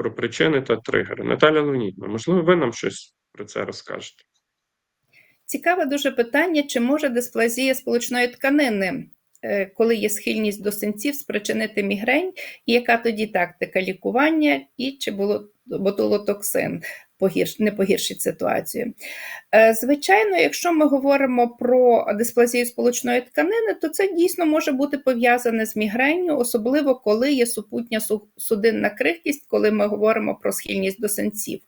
про причини та тригери. Наталя Леонідна, можливо, ви нам щось про це розкажете? Цікаве дуже питання, чи може дисплазія сполучної тканини, е, коли є схильність до синців, спричинити мігрень, і яка тоді тактика лікування, і чи було ботулотоксин погірш, не погіршить ситуацію. Е, Звичайно, якщо ми говоримо про дисплазію сполучної тканини, то це дійсно може бути пов'язане з мігренню, особливо коли є супутня су- судинна крихкість, коли ми говоримо про схильність до синців.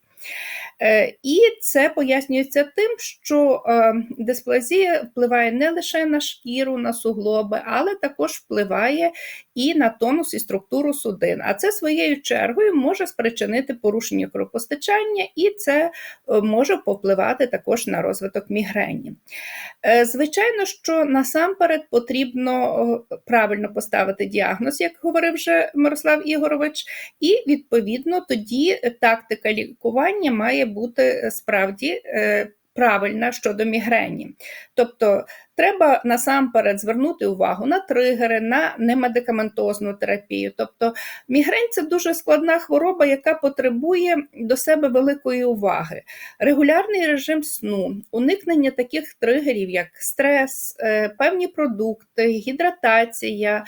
Е, І це пояснюється тим, що е, дисплазія впливає не лише на шкіру, на суглоби, але також впливає і на тонус і структуру судин. А це своєю чергою може спричинити порушення кровопостачання, і це е, може повпливати також на розвиток мігрені. Звичайно, що насамперед потрібно правильно поставити діагноз, як говорив вже Мирослав Ігорович, і відповідно тоді тактика лікування має бути е, справді е, правильна щодо мігрені. Тобто треба насамперед звернути увагу на тригери, на немедикаментозну терапію. Тобто мігрень це дуже складна хвороба, яка потребує до себе великої уваги. Регулярний режим сну, уникнення таких тригерів, як стрес, е, певні продукти, гідратація.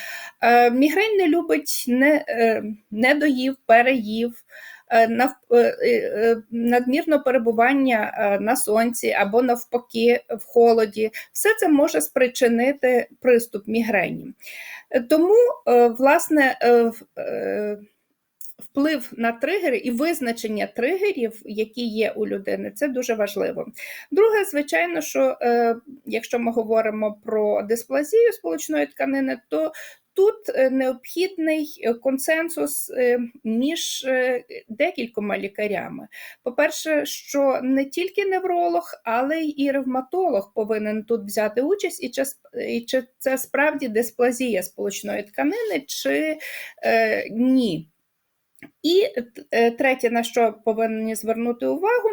Мігрень не любить не, недоїв, переїв. Е, е, е, Надмірне перебування на сонці або навпаки в холоді, все це може спричинити приступ мігрені. Тому, власне, вплив на тригери і визначення тригерів, які є у людини, це дуже важливо. Друге, звичайно, що е, якщо ми говоримо про дисплазію сполучної тканини, то Тут е, необхідний е, консенсус е, між декількома лікарями. По-перше, що не тільки невролог, але й ревматолог повинен тут взяти участь, і чи, це справді дисплазія сполучної тканини, чи е, ні. І третє, на що повинні звернути увагу,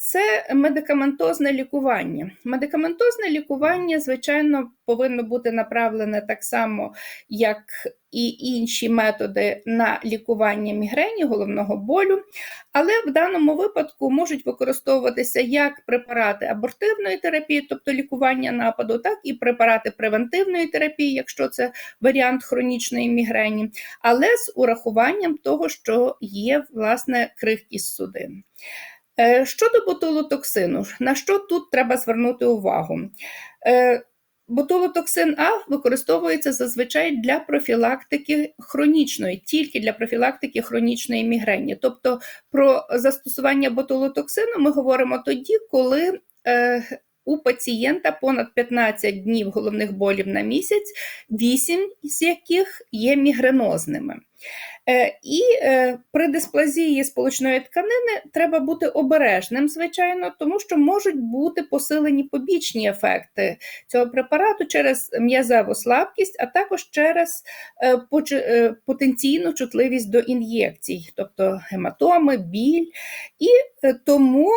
це медикаментозне лікування. Медикаментозне лікування, звичайно, повинно бути направлене так само, як і інші методи на лікування мігрені, головного болю, але в даному випадку можуть використовуватися як препарати абортивної терапії, тобто лікування нападу, так і препарати превентивної терапії, якщо це варіант хронічної мігрені але з урахуванням того, що є власне крихкість судин. Е, Щодо ботулотоксину, на що тут треба звернути увагу? Ботулотоксин А використовується зазвичай для профілактики хронічної, тільки для профілактики хронічної мігрені. Тобто про застосування ботулотоксину ми говоримо тоді, коли е, у пацієнта понад 15 днів головних болів на місяць, 8 з яких є мігренозними. Е, І е, при дисплазії сполучної тканини треба бути обережним, звичайно, тому що можуть бути посилені побічні ефекти цього препарату через м'язеву слабкість, а також через е, потенційну чутливість до ін'єкцій, тобто гематоми, біль. І тому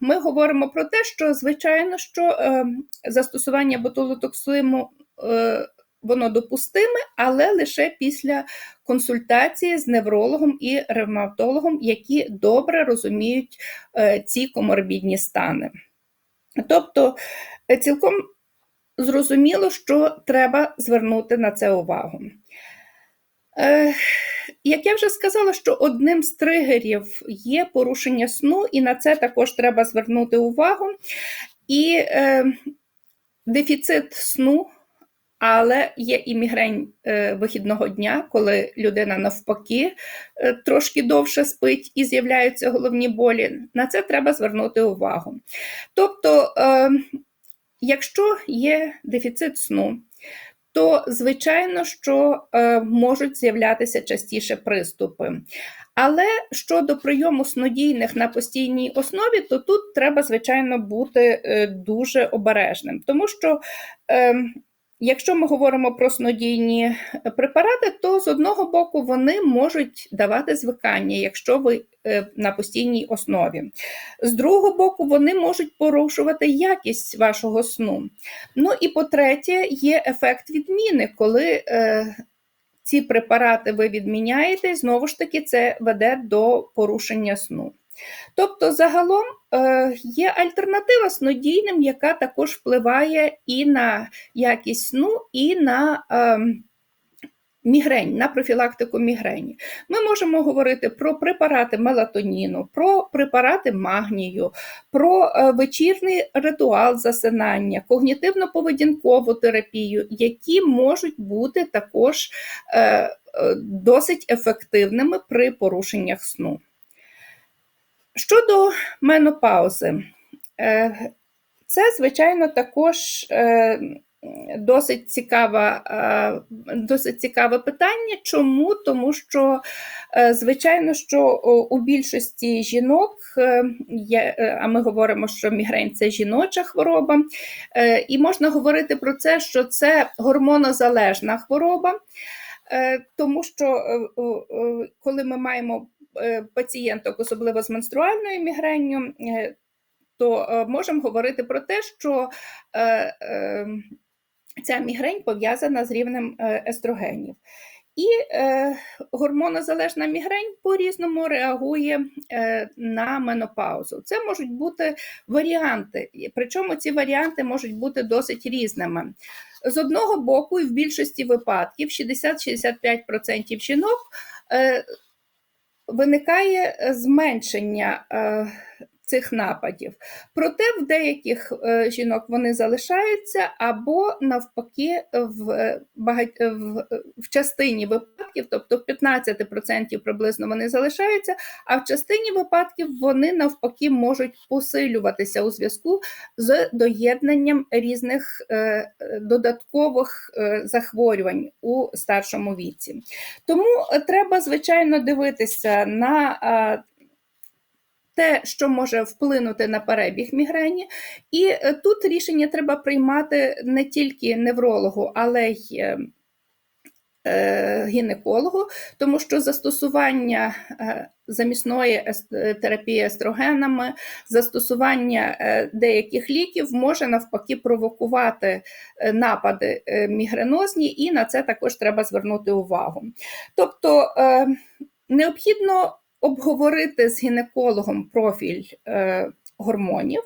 ми говоримо про те, що звичайно, що е, застосування ботулотоксину е, воно допустиме, але лише після консультації з неврологом і ревматологом, які добре розуміють е, ці коморбідні стани. Тобто, е, цілком зрозуміло, що треба звернути на це увагу. Е, Як я вже сказала, що одним з тригерів є порушення сну, і на це також треба звернути увагу. І е, дефіцит сну, але є і мігрень е, вихідного дня, коли людина навпаки е, трошки довше спить і з'являються головні болі. На це треба звернути увагу. Тобто, е, якщо є дефіцит сну, то звичайно, що можуть з'являтися частіше приступи. Але щодо прийому снодійних на постійній основі, то тут треба, звичайно, бути дуже обережним, тому що. Е, Якщо ми говоримо про снодійні препарати, то з одного боку вони можуть давати звикання, якщо ви е, на постійній основі. З другого боку, вони можуть порушувати якість вашого сну. Ну і по-третє, є ефект відміни, коли е, ці препарати ви відміняєте, знову ж таки, це веде до порушення сну. Тобто, загалом е, є альтернатива снодійним, яка також впливає і на якість сну, і на ем, мігрень, на профілактику мігрені. Ми можемо говорити про препарати мелатоніну, про препарати магнію, про е, вечірний ритуал засинання, когнітивно-поведінкову терапію, які можуть бути також е, досить ефективними при порушеннях сну. Щодо менопаузи, е, це, звичайно, також е, досить цікаве, досить цікаве питання. Чому? Тому що, е, звичайно, що у більшості жінок, е, є, а ми говоримо, що мігрень це жіноча хвороба, е, і можна говорити про це, що це гормонозалежна хвороба. Тому що коли ми маємо пацієнток, особливо з менструальною мігренню, то можемо говорити про те, що ця мігрень пов'язана з рівнем естрогенів. І е, гормонозалежна мігрень по-різному реагує е, на менопаузу. Це можуть бути варіанти, причому ці варіанти можуть бути досить різними. З одного боку, і в більшості випадків, 60-65% жінок, е, виникає зменшення е, цих нападів. Проте в деяких е, жінок вони залишаються, або навпаки, в багать... в, в частині випадків, тобто в 15% приблизно вони залишаються, а в частині випадків вони навпаки можуть посилюватися у зв'язку з доєднанням різних е, додаткових е, захворювань у старшому віці. Тому треба, звичайно, дивитися на те, що може вплинути на перебіг мігрені, і е, тут рішення треба приймати не тільки неврологу, але й е, е, гінекологу, тому що застосування замісної терапії естрогенами, застосування деяких ліків може навпаки провокувати напади мігренозні, і на це також треба звернути увагу. Тобто необхідно обговорити з гінекологом профіль е, гормонів,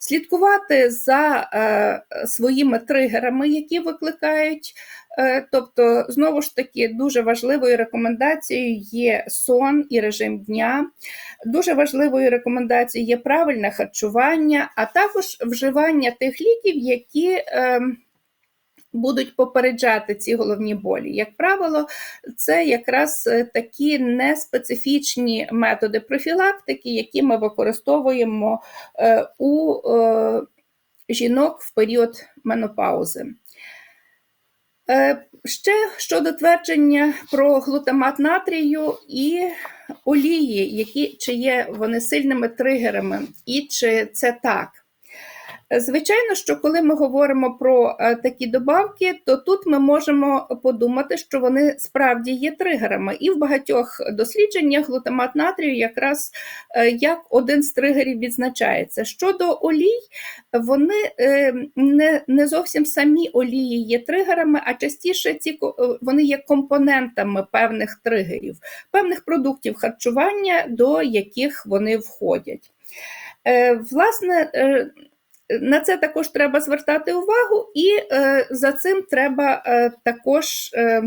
слідкувати за е, своїми тригерами, які викликають. Е, тобто, знову ж таки, дуже важливою рекомендацією є сон і режим дня. Дуже важливою рекомендацією є правильне харчування, а також вживання тих ліків, які е, будуть попереджати ці головні болі. Як правило, це якраз е, такі неспецифічні методи профілактики, які ми використовуємо е, у е, жінок в період менопаузи. Ще щодо твердження про глутамат натрію і олії, які чи є вони сильними тригерами, і чи це так. Звичайно, що коли ми говоримо про е, такі добавки, то тут ми можемо подумати, що вони справді є тригерами. І в багатьох дослідженнях глутамат натрію якраз е, як один з тригерів відзначається. Щодо олій, вони е, не не зовсім самі олії є тригерами, а частіше ці вони є компонентами певних тригерів, певних продуктів харчування, до яких вони входять. Власне, на це також треба звертати увагу, і е, за цим треба е, також е,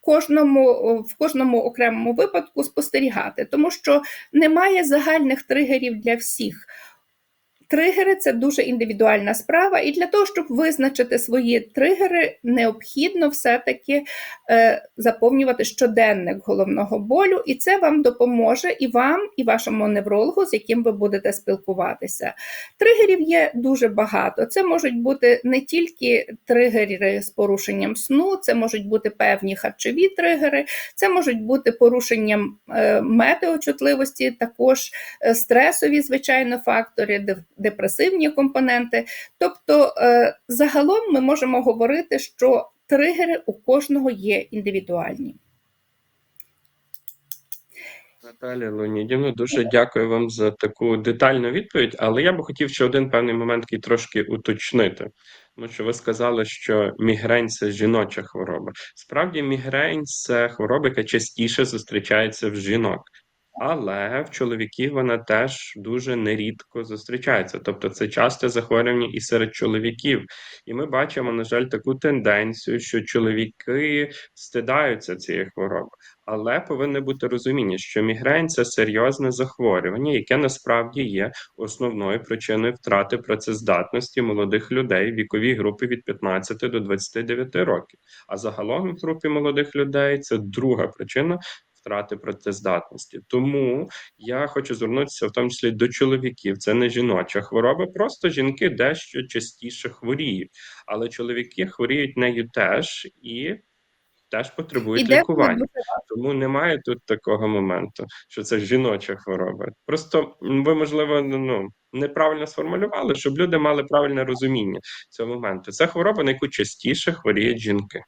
кожному, в кожному окремому випадку спостерігати, тому що немає загальних тригерів для всіх. Тригери це дуже індивідуальна справа, і для того, щоб визначити свої тригери, необхідно все-таки е, заповнювати щоденник головного болю, і це вам допоможе і вам, і вашому неврологу, з яким ви будете спілкуватися. Тригерів є дуже багато. Це можуть бути не тільки тригери з порушенням сну, це можуть бути певні харчові тригери, це можуть бути порушенням е, метеочутливості, також е, стресові, звичайно, фактори депресивні компоненти. Тобто, е, загалом ми можемо говорити, що тригери у кожного є індивідуальні. Наталя Леонідівна, дуже дякую вам за таку детальну відповідь, але я би хотів ще один певний момент який трошки уточнити. Тому що ви сказали, що мігрень це жіноча хвороба. Справді, мігрень це хвороба, яка частіше зустрічається в жінок. Але в чоловіків вона теж дуже нерідко зустрічається. Тобто це часте захворювання і серед чоловіків. І ми бачимо, на жаль, таку тенденцію, що чоловіки стидаються цієї хвороби. Але повинно бути розуміння, що мігрень це серйозне захворювання, яке насправді є основною причиною втрати працездатності молодих людей в віковій групі від 15 до 29 років. А загалом в групі молодих людей це друга причина. Втрати працездатності, тому я хочу звернутися в тому числі до чоловіків. Це не жіноча хвороба, просто жінки дещо частіше хворіють, але чоловіки хворіють нею теж і теж потребують І лікування. Тому немає тут такого моменту, що це жіноча хвороба. Просто ви, можливо, ну, ну, неправильно сформулювали, щоб люди мали правильне розуміння цього моменту. Це хвороба, на яку частіше хворіють жінки.